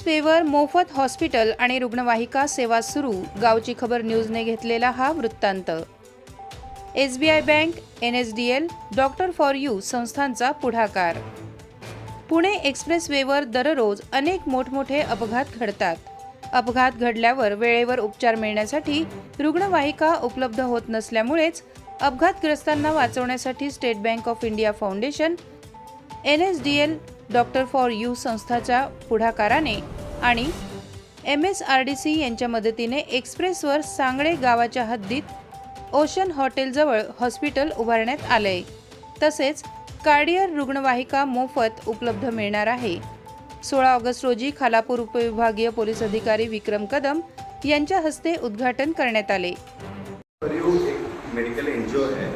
Express वेवर मोफत hospital आणि रुग्णवाहिका सेवा सुरू गावची खबर न्यूजने घेतलेला हा वृत्तांत. S B I bank N S D L doctor for you संस्थांचा पुढाकार. पुणे एक्सप्रेस वेवर दररोज अनेक मोठमोठे अपघात घडतात. अपघात घडल्यावर वेळेवर उपचार मिळण्यासाठी रुग्णवाहिका उपलब्ध होत नसल्यामुळेच अपघातग्रस्तांना वाचवण्यासाठी State Bank of India Foundation N S D L doctor for you संस्थाच्या पुढाकाराने आणि M S R D C यांच्या मदतीने एक्सप्रेसवर सांगळे गावाच्या हद्दीत ओशन हॉटेलजवळ हॉस्पिटल उभारण्यात आलंय. तसेच कार्डियर रुग्णवाहिका मोफत उपलब्ध मिळणार आहे. सोळा ऑगस्ट रोजी खालापूर उपविभागीय पोलीस अधिकारी विक्रम कदम यांच्या हस्ते उद्घाटन करण्यात आले. मेडिकल एनजीओ है.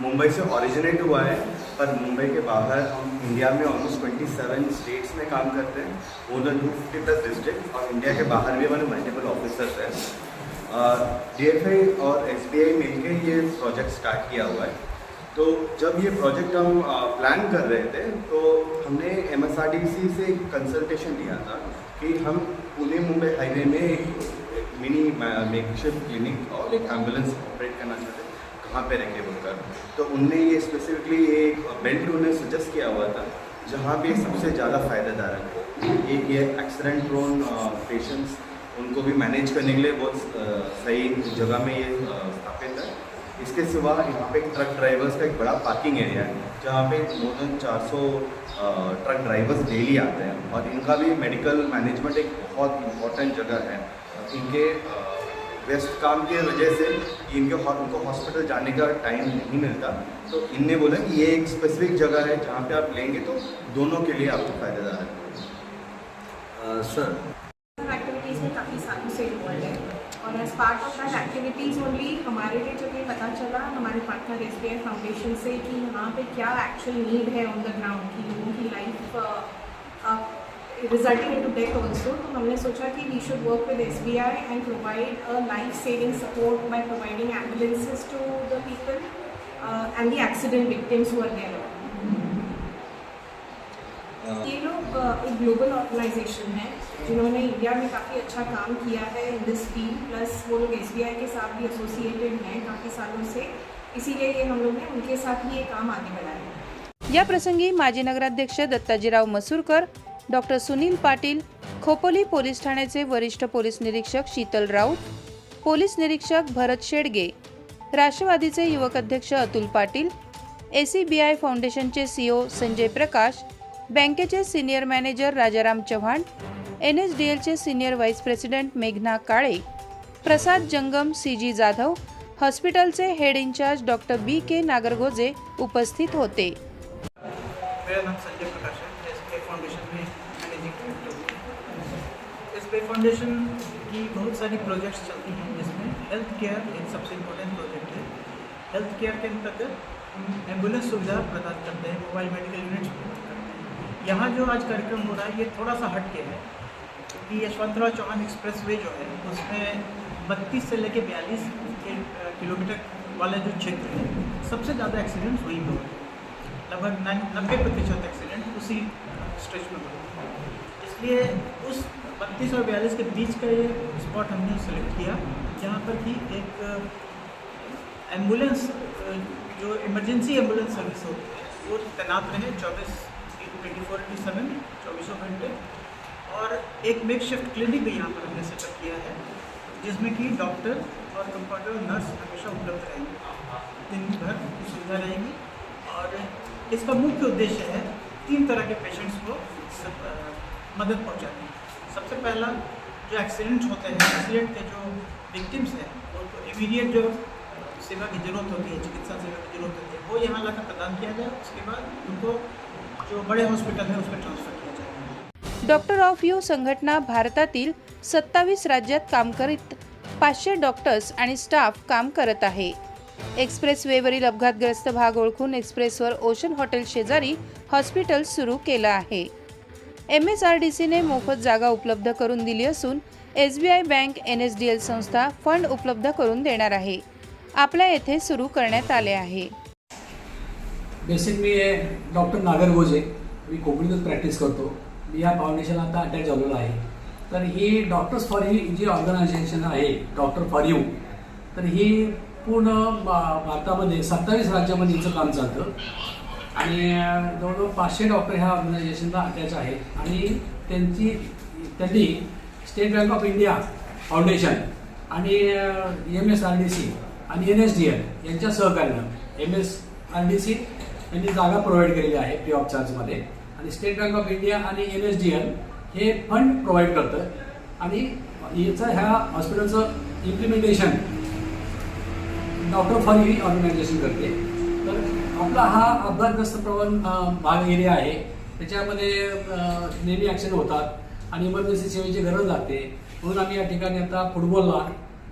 मुंबई से ऑरिजिनेट हुआ है. पर मुंबई के बाहर हम इंडिया में ऑलमोस्ट 27 स्टेट्स में काम करते हैं। मोर देन 250 प्लस डिस्ट्रिक्ट और इंडिया के बाहर भी हमारे मल्टीपल ऑफिसर्स हैं। डी और एस मिलकर ये प्रोजेक्ट स्टार्ट किया हुआ है। तो जब ये प्रोजेक्ट हम प्लान कर रहे थे तो हमने एम एस से कंसल्टेशन लिया था कि हम पुणे मुंबई हाईवे में एक मिनी मेकशिप क्लिनिक और एक एंबुलेंस ऑपरेट करना चाहते हैं कहाँ पे रहेंगे बोलकर तो उनने ये स्पेसिफिकली एक बेल्ट उन्हें सजेस्ट किया हुआ था जहाँ पे सबसे ज़्यादा फ़ायदेदार है। एक ये एक्सीडेंट प्रोन पेशेंट्स उनको भी मैनेज करने के लिए बहुत सही जगह में ये स्थापित है। इसके सिवा यहाँ पे ट्रक ड्राइवर्स का एक बड़ा पार्किंग एरिया है जहाँ पे more than 400 uh, truck drivers daily आते हैं। और इनका भी मेडिकल मैनेजमेंट एक बहुत इम्पोर्टेंट जगह है। इनके व्यस्त काम की वजह से इनके हॉ- उनको हॉस्पिटल जाने का टाइम नहीं मिलता। तो इनने बोला कि ये एक स्पेसिफिक जगह है जहाँ पे आप लेंगे तो दोनों के लिए आपको फ़ायदेदार है। सर एक्टिविटीज़ में काफ़ी सालों से इन्वॉल्व है। और as part of that activities only हमारे लिए जब ये पता चला हमारे पार्टनर एस फाउंडेशन से कि यहाँ पे क्या एक्चुअल नीड है ऑन द ग्राउंड की लोगों की life resulting in to death also तो हमने सोचा कि we should work with S B I and provide a life saving support by providing ambulances to the people and the accident victims who are there ये लोग एक global organisation है जिन्होंने India में काफ़ी अच्छा काम किया है इन दिस फ़ील्ड प्लस वो लोग SBI के साथ भी एसोसिएटेड हैं काफ़ी सालों से। इसीलिए ये हम लोग ने उनके साथ ही ये काम आगे बढ़ाया है। या प्रसंगी माजी नगराध्यक्ष दत्ताजीराव मसूरकर डॉक्टर सुनील पाटील खोपोली पोलीस ठाण्याचे वरिष्ठ पोलीस निरीक्षक शीतल राऊत पोलीस निरीक्षक भरत शेडगे राष्ट्रवादीचे युवक अध्यक्ष अतुल पाटील एसीबीआय फाउंडेशनचे सीओ संजय प्रकाश बँकेचे senior manager Rajaram Chavan N S D एलचे सिनियर व्हाईस प्रेसिडेंट मेघना काळे प्रसाद जंगम सी जी जाधव हॉस्पिटलचे head incharge doctor B K Nagargoje उपस्थित होते. बी फाउंडेशन की बहुत सारी प्रोजेक्ट्स चलती हैं जिसमें हेल्थ केयर एक सबसे इम्पोर्टेंट प्रोजेक्ट है। हेल्थ केयर के अंतर्गत हम एंबुलेंस सुविधा प्रदान करते हैं मोबाइल मेडिकल यूनिट्स प्रदान करते हैं। यहाँ जो आज कार्यक्रम हो रहा है, ये थोड़ा सा हट के है। क्योंकि यशवंतराव चौहान एक्सप्रेस वे जो है, उसमें बत्तीस से लेकर बयालीस किलोमीटर वाला जो क्षेत्र है, सबसे ज़्यादा एक्सीडेंट्स वहीं पर होते हैं। लगभग नब्बे प्रतिशत एक्सीडेंट उसी स्ट्रेच में होते हैं। इसलिए उस बत्तीस और बयालीस के बीच का ये स्पॉट हमने सेलेक्ट किया, जहाँ पर कि एक एंबुलेंस जो इमरजेंसी एंबुलेंस सर्विस होती है, वो तैनात रहे चौबीस ट्वेंटी फोर इंटू सेवन चौबीसों घंटे। और एक मेक शिफ्ट क्लिनिक भी यहाँ पर हमने सेटअप किया है, जिसमें कि डॉक्टर और कंपाउंडर और नर्स हमेशा उपलब्ध रहेंगे दिन भर की सुविधा रहेगी। और इसका मुख्य उद्देश्य है तीन तरह के पेशेंट्स को मदद पहुंचाती है। सबसे पहला जो एक्सीडेंट्स होते हैं एक्सीडेंट के जो विक्टिम्स हैं उनको इमीडिएट जो सेवा की ज़रूरत होती है चिकित्सा सेवा की ज़रूरत होती है वो यहाँ लाकर प्रदान किया जाए उसके बाद उनको जो बड़े हॉस्पिटल हैं उसमें ट्रांसफ़र किया जाए डॉक्टर ऑफ यू संघटना भारतातील सत्तावीस राज्यात काम करीत पाचशे डॉक्टर्स आणि स्टाफ काम करत आहे. एक्सप्रेस वेवरील अपघातग्रस्त भाग ओळखून एक्सप्रेसवर ओशन हॉटेल शेजारी हॉस्पिटल सुरू केलं आहे. एम एस आर डी सीने मोफत जागा उपलब्ध करून दिली असून S B I bank N S D L संस्था फंड उपलब्ध करून देणार आहे. आपल्या येथे सुरू करण्यात आले आहे. बेसिक मी डॉक्टर नागर गोजे. मी कोकणीतच प्रॅक्टिस करतो. मी या फाउंडेशन आता अटॅच झालेलो आहे. तर ही डॉक्टर्स फॉर यू जी ऑर्गनायझेशन आहे डॉक्टर फॉर यू तर ही पूर्ण भारतामध्ये सत्तावीस राज्यामध्ये हिचं काम चालतं. आणि जवळजवळ पाचशे डॉक्टर ह्या ऑर्गनायझेशनला अटॅच आहेत. आणि त्यांची त्यांनी State Bank of India Foundation आणि M S R D C आणि एन एस डी एल यांच्या सहकार्यानं M S R D C यांनी जागा प्रोव्हाइड केलेली आहे फ्री ऑफ चार्जमध्ये. आणि स्टेट बँक ऑफ इंडिया आणि एन एस डी एल हे फंड प्रोव्हाइड करतं. आणि याचं ह्या हॉस्पिटलचं इम्प्लिमेंटेशन डॉक्टर फॉर ही ऑर्गनायझेशन करते. तर आपला हा अपघातग्रस्त प्रवण भाग एरिया आहे. त्याच्यामध्ये नेहमी ॲक्सिडेंट होतात आणि इमर्जन्सी सेवेची गरज लागते. म्हणून आम्ही या ठिकाणी आता फुटबॉलला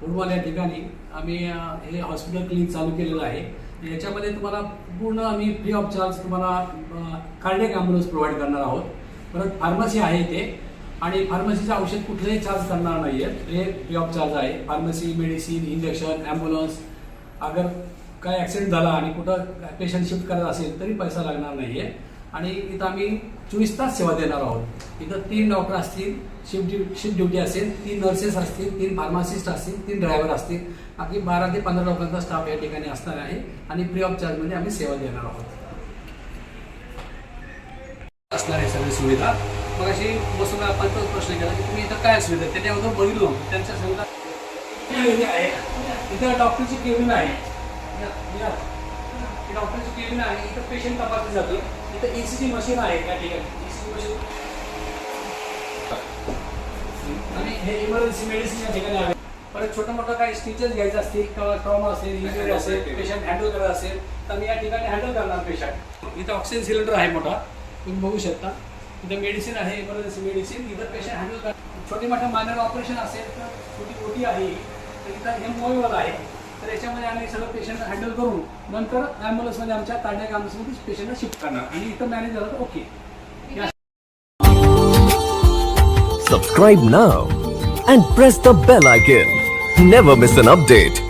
फुटबॉल या ठिकाणी आम्ही हे हॉस्पिटल क्लिनिक चालू केलेलं आहे. याच्यामध्ये तुम्हाला पूर्ण आम्ही फ्री ऑफ चार्ज तुम्हाला कार्डियक ॲम्ब्युलन्स प्रोव्हाइड करणार आहोत. परत फार्मसी आहे इथे. आणि फार्मसीचं औषध कुठलंही चार्ज करणार नाही आहे हे फ्री ऑफ चार्ज आहे. फार्मसी मेडिसिन इंजेक्शन ॲम्ब्युलन्स अगर काय ॲक्सिडेंट झाला आणि कुठं पेशंट शिफ्ट करायचा असेल तरी पैसा लागणार नाही आहे आणि इथं आम्ही चोवीस तास सेवा देणार आहोत. इथं तीन डॉक्टर असतील शिफ्ट ड्यू शिफ्ट ड्युटी असेल तीन नर्सेस असतील तीन फार्मासिस्ट असतील तीन ड्रायव्हर असतील. बाकी बारा ते पंधरा लोकांचा स्टाफ या ठिकाणी असणार आहे आणि फ्री ऑफ चार्जमध्ये आम्ही सेवा देणार आहोत. असणार आहे सगळी सुविधा. मग अशी बसून आपण तोच प्रश्न केला की तुम्ही इथं काय सुविधा आहे? त्याच्याबद्दल बघितलो. त्यांच्या सुविधा आहे इथं डॉक्टरची केबिन आहे. ही डॉक्टरची केबिन आहे इथं पेशंट तपासलं जातं. इथं ईसीजी मशीन आहे त्या ठिकाणी. ईसीजी मशीन आणि हे इमर्जन्सी मेडिसिन या ठिकाणी आहे. परत छोटं मोठं काही स्टिचेस घ्यायचं असतील किंवा ट्रॉमा असेल इंजुरी असेल पेशंट हँडल करायचं असेल तर मी या ठिकाणी हँडल करणार पेशंट इथं ऑक्सिजन सिलेंडर आहे मोठा. तुम्ही बघू शकता. इथं मेडिसिन आहे इमर्जन्सी मेडिसिन इथं पेशंट हँडल कर छोटे मोठे मायनर ऑपरेशन असेल तर छोटी मोठी आहे. तर इथं हे मोबाईल आहे. तर याच्यामध्ये आम्ही सगळं पेशंट हँडल करून नंतर ॲम्ब्युलन्समध्ये आमच्या कार्डियक ॲम्ब्युलन्समध्ये पेशंटला शिफ्ट करणार आणि इथं मॅनेज झालं तर okay Subscribe now and press the bell icon. Never miss an update.